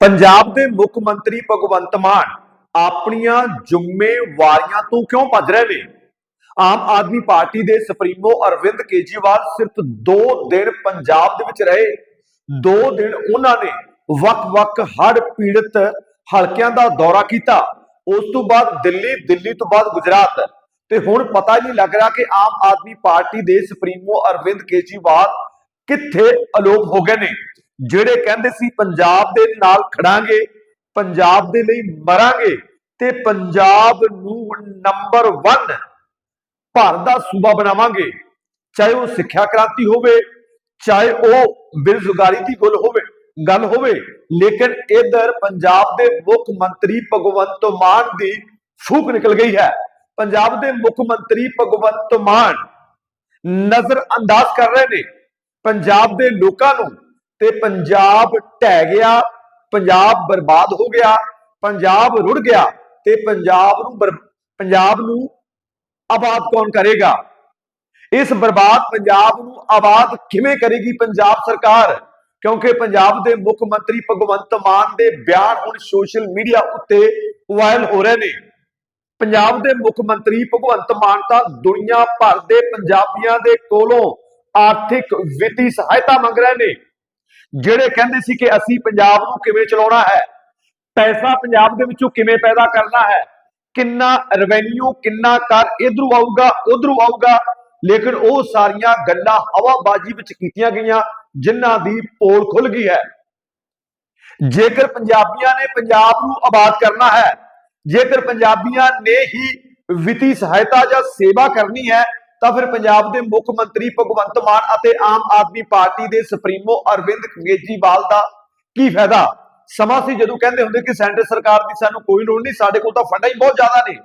ਪੰਜਾਬ ਦੇ ਮੁੱਖ ਮੰਤਰੀ ਭਗਵੰਤ ਮਾਨ ਆਪਣੀਆਂ ਜ਼ਿੰਮੇਵਾਰੀਆਂ ਤੋਂ ਕਿਉਂ ਭੱਜ ਰਹੇ ਨੇ? ਆਮ ਆਦਮੀ ਪਾਰਟੀ ਦੇ ਸੁਪਰੀਮੋ ਅਰਵਿੰਦ ਕੇਜਰੀਵਾਲ ਸਿਰਫ 2 ਦਿਨ ਪੰਜਾਬ ਦੇ ਵਿੱਚ ਰਹੇ। 2 ਦਿਨ ਉਹਨਾਂ ਨੇ ਵੱਖ-ਵੱਖ ਹੜ ਪੀੜਤ ਹਲਕਿਆਂ ਦਾ ਦੌਰਾ ਕੀਤਾ। ਉਸ ਤੋਂ ਬਾਅਦ ਦਿੱਲੀ ਦਿੱਲੀ ਤੋਂ ਬਾਅਦ ਗੁਜਰਾਤ। ਤੇ ਹੁਣ ਪਤਾ ਹੀ ਨਹੀਂ ਲੱਗ ਰਿਹਾ ਕਿ ਆਮ ਆਦਮੀ ਪਾਰਟੀ ਦੇ ਸੁਪਰੀਮੋ ਅਰਵਿੰਦ ਕੇਜਰੀਵਾਲ ਕਿੱਥੇ ਅਲੋਪ ਹੋ ਗਏ ਨੇ। ਜਿਹੜੇ ਕਹਿੰਦੇ ਸੀ ਪੰਜਾਬ ਦੇ ਨਾਲ ਖੜਾਂਗੇ, ਪੰਜਾਬ ਦੇ ਲਈ ਮਰਾਂਗੇ, ਤੇ ਪੰਜਾਬ ਨੂੰ ਨੰਬਰ 1 ਭਾਰਤ ਦਾ ਸੂਬਾ ਬਣਾਵਾਂਗੇ। ਚਾਹੇ ਉਹ ਸਿੱਖਿਆ ਕ੍ਰਾਂਤੀ ਹੋਵੇ, ਚਾਹੇ ਉਹ ਬੇਰੁਜ਼ਗਾਰੀ ਦੀ ਗੱਲ ਹੋਵੇ ਗੱਲ ਹੋਵੇ, ਲੇਕਿਨ ਇਧਰ ਪੰਜਾਬ ਦੇ ਮੁੱਖ ਮੰਤਰੀ ਭਗਵੰਤ ਮਾਨ ਦੀ ਫੂਕ ਨਿਕਲ ਗਈ ਹੈ। ਪੰਜਾਬ ਦੇ ਮੁੱਖ ਮੰਤਰੀ ਭਗਵੰਤ ਮਾਨ ਨਜ਼ਰ ਅੰਦਾਜ਼ ਕਰ ਰਹੇ ਨੇ। ਪੰਜਾਬ ਦੇ ਲੋਕਾਂ ਨੂੰ ਤੇ ਪੰਜਾਬ ਢਹਿ ਗਿਆ, ਪੰਜਾਬ ਬਰਬਾਦ ਹੋ ਗਿਆ, ਪੰਜਾਬ ਰੁੜ ਗਿਆ ਤੇ ਪੰਜਾਬ ਨੂੰ ਬਰ- ਪੰਜਾਬ ਨੂੰ ਆਬਾਦ ਕੌਣ ਕਰੇਗਾ? ਇਸ ਬਰਬਾਦ ਪੰਜਾਬ ਨੂੰ ਆਬਾਦ ਕਿਵੇਂ ਕਰੇਗੀ ਪੰਜਾਬ ਸਰਕਾਰ? ਕਿਉਂਕਿ ਪੰਜਾਬ ਦੇ ਮੁੱਖ ਮੰਤਰੀ ਭਗਵੰਤ ਮਾਨ ਦੇ ਬਿਆਨ ਹੁਣ ਸੋਸ਼ਲ ਮੀਡੀਆ ਉੱਤੇ ਵਾਇਰਲ ਹੋ ਰਹੇ ਨੇ। ਪੰਜਾਬ ਦੇ ਮੁੱਖ ਮੰਤਰੀ ਭਗਵੰਤ ਮਾਨ ਤਾਂ ਦੁਨੀਆ ਭਰ ਦੇ ਪੰਜਾਬੀਆਂ ਦੇ ਕੋਲੋਂ ਆਰਥਿਕ ਵਿੱਤੀ ਸਹਾਇਤਾ ਮੰਗ ਰਹੇ ਨੇ। ਜਿਹੜੇ ਕਹਿੰਦੇ ਸੀ ਕਿ ਅਸੀਂ ਪੰਜਾਬ ਨੂੰ ਕਿਵੇਂ ਚਲਾਉਣਾ ਹੈ, ਪੈਸਾ ਪੰਜਾਬ ਦੇ ਵਿੱਚੋਂ ਕਿਵੇਂ ਪੈਦਾ ਕਰਨਾ ਹੈ, ਕਿੰਨਾ ਰੈਵਨਿਊ ਕਿੰਨਾ ਕਰ, ਇਧਰੋਂ ਆਊਗਾ, ਉਧਰੋਂ ਆਊਗਾ, ਲੇਕਿਨ ਉਹ ਸਾਰੀਆਂ ਗੱਲਾਂ ਹਵਾਬਾਜ਼ੀ ਵਿੱਚ ਕੀਤੀਆਂ ਗਈਆਂ, ਜਿਨ੍ਹਾਂ ਦੀ ਪੋਲ ਖੁੱਲ ਗਈ ਹੈ। ਜੇਕਰ ਪੰਜਾਬੀਆਂ ਨੇ ਪੰਜਾਬ ਨੂੰ ਆਬਾਦ ਕਰਨਾ ਹੈ, ਜੇਕਰ ਪੰਜਾਬੀਆਂ ਨੇ ਹੀ ਵਿੱਤੀ ਸਹਾਇਤਾ ਜਾਂ ਸੇਵਾ ਕਰਨੀ ਹੈ ਤਾਂ ਫਿਰ ਪੰਜਾਬ ਦੇ ਮੁੱਖ ਮੰਤਰੀ ਭਗਵੰਤ ਮਾਨ ਅਤੇ ਆਮ ਆਦਮੀ ਪਾਰਟੀ ਦੇ ਸੁਪਰੀਮੋ ਅਰਵਿੰਦ ਕੇਜਰੀਵਾਲ ਦਾ ਕੀ ਫਾਇਦਾ? ਸਮਾਂ ਸੀ ਜਦੋਂ ਕਹਿੰਦੇ ਹੁੰਦੇ ਕਿ ਸੈਂਟਰ ਸਰਕਾਰ ਦੀ ਸਾਨੂੰ ਕੋਈ ਲੋੜ ਨਹੀਂ, ਸਾਡੇ ਕੋਲ ਤਾਂ ਫੰਡਾਂ ਹੀ ਬਹੁਤ ਜ਼ਿਆਦਾ ਨੇ।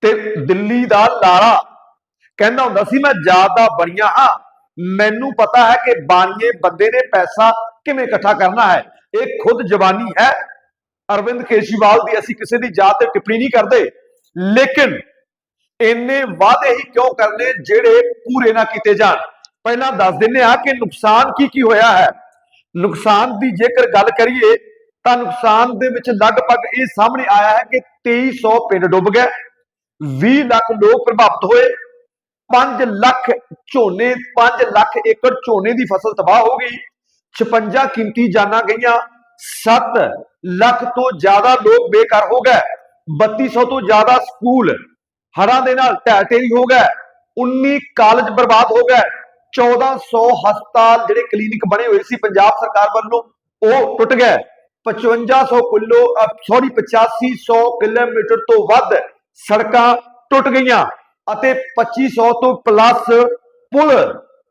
ਤੇ ਦਿੱਲੀ ਦਾ ਲਾਰਾ ਕਹਿੰਦਾ ਹੁੰਦਾ ਸੀ, ਮੈਂ ਜ਼ਿਆਦਾ ਬੜੀਆਂ ਹਾਂ। ਮੈਨੂੰ ਪਤਾ ਹੈ ਕਿ ਬਾਣੀਏ ਬੰਦੇ ਨੇ ਪੈਸਾ ਕਿਵੇਂ ਇਕੱਠਾ ਕਰਨਾ ਹੈ। ਇਹ ਖੁਦ ਜਵਾਨੀ ਹੈ। ਅਰਵਿੰਦ ਕੇਜਰੀਵਾਲ ਦੀ ਅਸੀਂ ਕਿਸੇ ਦੀ ਜਾਤ ਤੇ ਟਿੱਪਣੀ ਨਹੀਂ ਕਰਦੇ। ਲੇਕਿਨ ਇੰਨੇ ਵਾਅਦੇ ਹੀ ਕਿਉਂ ਕਰਨੇ ਜਿਹੜੇ ਪੂਰੇ ਨਾ ਕੀਤੇ ਜਾਣ? ਪਹਿਲਾਂ ਦੱਸ ਦਿੰਨੇ ਆ ਕਿ ਨੁਕਸਾਨ ਕੀ ਕੀ ਹੋਇਆ ਹੈ। ਨੁਕਸਾਨ ਦੀ ਜੇਕਰ ਗੱਲ ਕਰੀਏ, ਤਾਂ ਨੁਕਸਾਨ ਦੇ ਵਿੱਚ ਲਗਭਗ ਇਹ ਸਾਹਮਣੇ ਆਇਆ ਹੈ ਕਿ 2300 ਪਿੰਡ ਡੁੱਬ ਗਏ 20 ਲੱਖ ਲੋਕ ਪ੍ਰਭਾਵਿਤ ਹੋਏ 5 ਲੱਖ ਝੋਨੇ 5 ਲੱਖ ਏਕੜ ਝੋਨੇ ਦੀ ਫਸਲ ਤਬਾਹ ਹੋ ਗਈ 56 ਕੀਮਤੀ ਜਾਨਾਂ ਗਈਆਂ 7 ਲੱਖ ਤੋਂ ਜ਼ਿਆਦਾ ਲੋਕ ਬੇਕਾਰ ਹੋ ਗਏ 3200 ਤੋਂ ਜ਼ਿਆਦਾ ਸਕੂਲ ਹੜਾਂ ਦੇ ਨਾਲ ਢਹਿ ਢੇਰੀ ਹੋ ਗਏ 19 ਕਾਲਜ ਬਰਬਾਦ ਹੋ ਗਏ 1400 ਹਸਪਤਾਲ ਜਿਹੜੇ ਕਲੀਨਿਕ ਬਣੇ ਹੋਏ ਸੀ ਪੰਜਾਬ ਸਰਕਾਰ ਵੱਲੋਂ, ਉਹ ਟੁੱਟ ਗਏ 5500 ਕਿਲੋ ਸੌਰੀ 8500 ਕਿਲੋਮੀਟਰ ਤੋਂ ਵੱਧ ਸੜਕਾਂ ਟੁੱਟ ਗਈਆਂ ਅਤੇ 2500 ਤੋਂ ਪਲੱਸ ਪੁਲ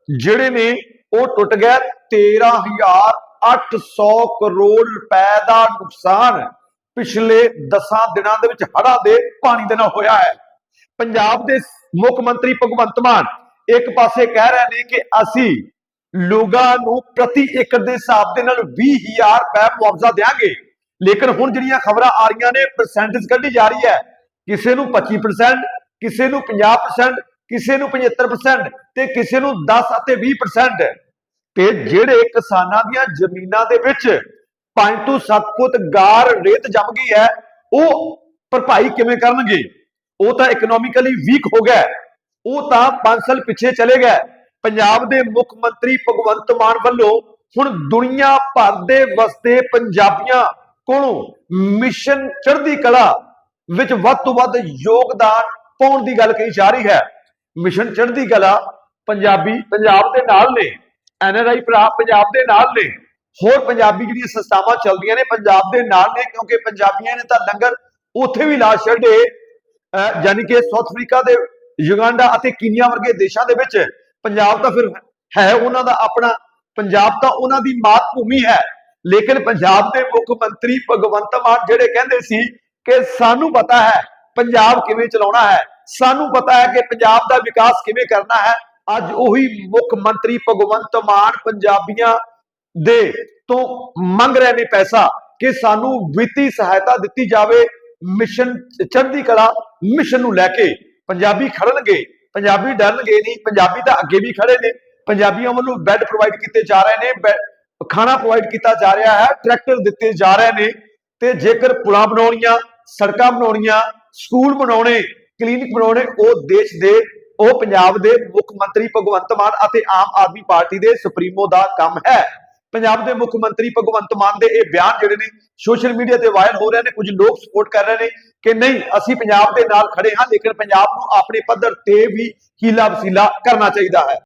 ਜਿਹੜੇ ਨੇ, ਉਹ ਟੁੱਟ ਗਏ 13800 ਕਰੋੜ ਰੁਪਏ ਦਾ ਨੁਕਸਾਨ ਪਿਛਲੇ 10 ਦਿਨਾਂ ਦੇ ਵਿੱਚ ਹੜ੍ਹਾਂ ਦੇ ਪਾਣੀ ਦੇ ਨਾਲ ਹੋਇਆ ਹੈ। ਪੰਜਾਬ ਦੇ ਮੁੱਖ ਮੰਤਰੀ ਭਗਵੰਤ ਮਾਨ ਇੱਕ ਪਾਸੇ ਕਹਿ ਰਹੇ ਨੇ ਕਿ ਅਸੀਂ ਲੋਕਾਂ ਨੂੰ ਪ੍ਰਤੀ ਏਕੜ ਦੇ ਹਿਸਾਬ ਦੇ ਨਾਲ 20000 ਰੁਪਏ ਮੁਆਵਜ਼ਾ ਦੇਵਾਂਗੇ ਲੇਕਿਨ ਹੁਣ ਜਿਹੜੀਆਂ ਖਬਰਾਂ ਆ ਰਹੀਆਂ ਨੇ ਪਰਸੈਂਟੇਜ ਕੱਢੀ ਜਾ ਰਹੀ ਹੈ। ਕਿਸੇ ਨੂੰ 25% ਕਿਸੇ ਨੂੰ 50% ਕਿਸੇ ਨੂੰ 75% ਤੇ ਕਿਸੇ ਨੂੰ 10 ਅਤੇ 20% ਤੇ ਜਿਹੜੇ ਕਿਸਾਨਾਂ ਦੀਆਂ ਜ਼ਮੀਨਾਂ ਦੇ ਵਿੱਚ 5 ਤੋਂ 7 ਫੁੱਟ ਗਾਰ ਰੇਤ ਜੰਮ ਗਈ ਹੈ, ਉਹ ਭਰਪਾਈ ਕਿਵੇਂ ਕਰਨਗੇ? ਉਹ ਤਾਂ ਇਕਨੋਮਿਕਲੀ ਵੀਕ ਹੋ ਗਿਆ ਉਹ ਤਾਂ 5 ਸਾਲ ਪਿੱਛੇ ਚਲੇ ਗਏ ਪੰਜਾਬ ਦੇ ਮੁੱਖ ਮੰਤਰੀ ਭਗਵੰਤ ਮਾਨ ਵੱਲੋਂ ਹੁਣ ਦੁਨੀਆ ਭਰ ਦੇ ਵਸਦੇ ਪੰਜਾਬੀਆਂ ਕੋਲੋਂ ਮਿਸ਼ਨ ਚੜ੍ਹਦੀ ਕਲਾ ਵਿੱਚ ਵੱਧ ਤੋਂ ਵੱਧ ਯੋਗਦਾਨ ਪਾਉਣ ਦੀ ਗੱਲ ਕਹੀ ਜਾ ਰਹੀ ਹੈ। ਮਿਸ਼ਨ ਚੜ੍ਹਦੀ ਕਲਾ ਪੰਜਾਬੀ, ਪੰਜਾਬ ਦੇ ਨਾਲ ਨੇ। ਐਨਆਰਆਈ ਭਰਾ ਪੰਜਾਬ ਦੇ ਨਾਲ ਨੇ। ਹੋਰ ਪੰਜਾਬੀ ਜਿਹੜੀਆਂ ਸੰਸਥਾਵਾਂ ਚੱਲਦੀਆਂ ਨੇ, ਪੰਜਾਬ ਦੇ ਨਾਲ ਨੇ, ਕਿਉਂਕਿ ਪੰਜਾਬੀਆਂ ਨੇ ਤਾਂ ਲੰਗਰ ਉੱਥੇ ਵੀ ਲਾ ਛੱਡੇ। ਯਾਨੀ ਕਿ ਸਾਊਥ ਅਫਰੀਕਾ ਦੇ, ਯੁਗਾਂਡਾ ਅਤੇ ਕੀਨੀਆ ਵਰਗੇ ਦੇਸ਼ਾਂ ਦੇ ਵਿੱਚ ਪੰਜਾਬ ਤਾਂ ਫਿਰ ਹੈ ਉਹਨਾਂ ਦਾ ਆਪਣਾ, ਪੰਜਾਬ ਤਾਂ ਉਹਨਾਂ ਦੀ ਮਾਤ ਭੂਮੀ ਹੈ। ਲੇਕਿਨ ਪੰਜਾਬ ਦੇ ਮੁੱਖ ਮੰਤਰੀ ਭਗਵੰਤ ਮਾਨ ਜਿਹੜੇ ਕਹਿੰਦੇ ਸੀ ਕਿ ਸਾਨੂੰ ਪਤਾ ਹੈ ਪੰਜਾਬ ਕਿਵੇਂ ਚਲਾਉਣਾ ਹੈ, ਸਾਨੂੰ ਪਤਾ ਹੈ ਕਿ ਪੰਜਾਬ ਦਾ ਵਿਕਾਸ ਕਿਵੇਂ ਕਰਨਾ ਹੈ, ਅੱਜ ਉਹੀ ਮੁੱਖ ਮੰਤਰੀ ਭਗਵੰਤ ਮਾਨ ਪੰਜਾਬੀਆਂ ਦੇ ਤੋਂ ਮੰਗ ਰਹੇ ਨੇ ਪੈਸਾ ਕਿ ਸਾਨੂੰ ਵਿੱਤੀ ਸਹਾਇਤਾ ਦਿੱਤੀ ਜਾਵੇ, ਮਿਸ਼ਨ ਚੜ੍ਹਦੀ ਕਲਾ ਮਿਸ਼ਨ ਨੂੰ ਲੈ ਕੇ ਪੰਜਾਬੀ ਖੜਨਗੇ, ਪੰਜਾਬੀ ਡਰਨਗੇ ਨਹੀਂ, ਪੰਜਾਬੀ ਤਾਂ ਅੱਗੇ ਵੀ ਖੜੇ ਨੇ, ਪੰਜਾਬੀਆਂ ਵੱਲੋਂ ਬੈੱਡ ਪ੍ਰੋਵਾਈਡ ਕੀਤੇ ਜਾ ਰਹੇ ਨੇ ਖਾਣਾ ਪ੍ਰੋਵਾਈਡ ਕੀਤਾ ਜਾ ਰਿਹਾ ਹੈ ਟਰੈਕਟਰ ਦਿੱਤੇ ਜਾ ਰਹੇ ਨੇ, ਤੇ ਜੇਕਰ ਪੁਲਾਂ ਬਣਾਉਣੀਆਂ, ਸੜਕਾਂ ਬਣਾਉਣੀਆਂ ਸਕੂਲ ਬਣਾਉਣੇ ਕਲੀਨਿਕ ਬਣਾਉਣੇ, ਉਹ ਦੇਸ਼ ਦੇ, ਉਹ ਪੰਜਾਬ ਦੇ ਮੁੱਖ ਮੰਤਰੀ ਭਗਵੰਤ ਮਾਨ ਅਤੇ ਆਮ ਆਦਮੀ ਪਾਰਟੀ ਦੇ ਸੁਪਰੀਮੋ ਦਾ ਕੰਮ ਹੈ। ਪੰਜਾਬ ਦੇ ਮੁੱਖ ਮੰਤਰੀ ਭਗਵੰਤ ਮਾਨ ਦੇ ਇਹ ਬਿਆਨ ਜਿਹੜੇ ਨੇ ਸੋਸ਼ਲ ਮੀਡੀਆ ਤੇ ਵਾਇਰਲ ਹੋ ਰਹੇ ਨੇ, ਕੁਝ ਲੋਕ ਸਪੋਰਟ ਕਰ ਰਹੇ ਨੇ ਕਿ ਨਹੀਂ, ਅਸੀਂ ਪੰਜਾਬ ਦੇ ਨਾਲ ਖੜੇ ਹਾਂ, ਲੇਕਿਨ ਪੰਜਾਬ ਨੂੰ ਆਪਣੇ ਪੱਧਰ ਤੇ ਵੀ ਹੀਲਾ ਵਸੀਲਾ ਕਰਨਾ ਚਾਹੀਦਾ ਹੈ।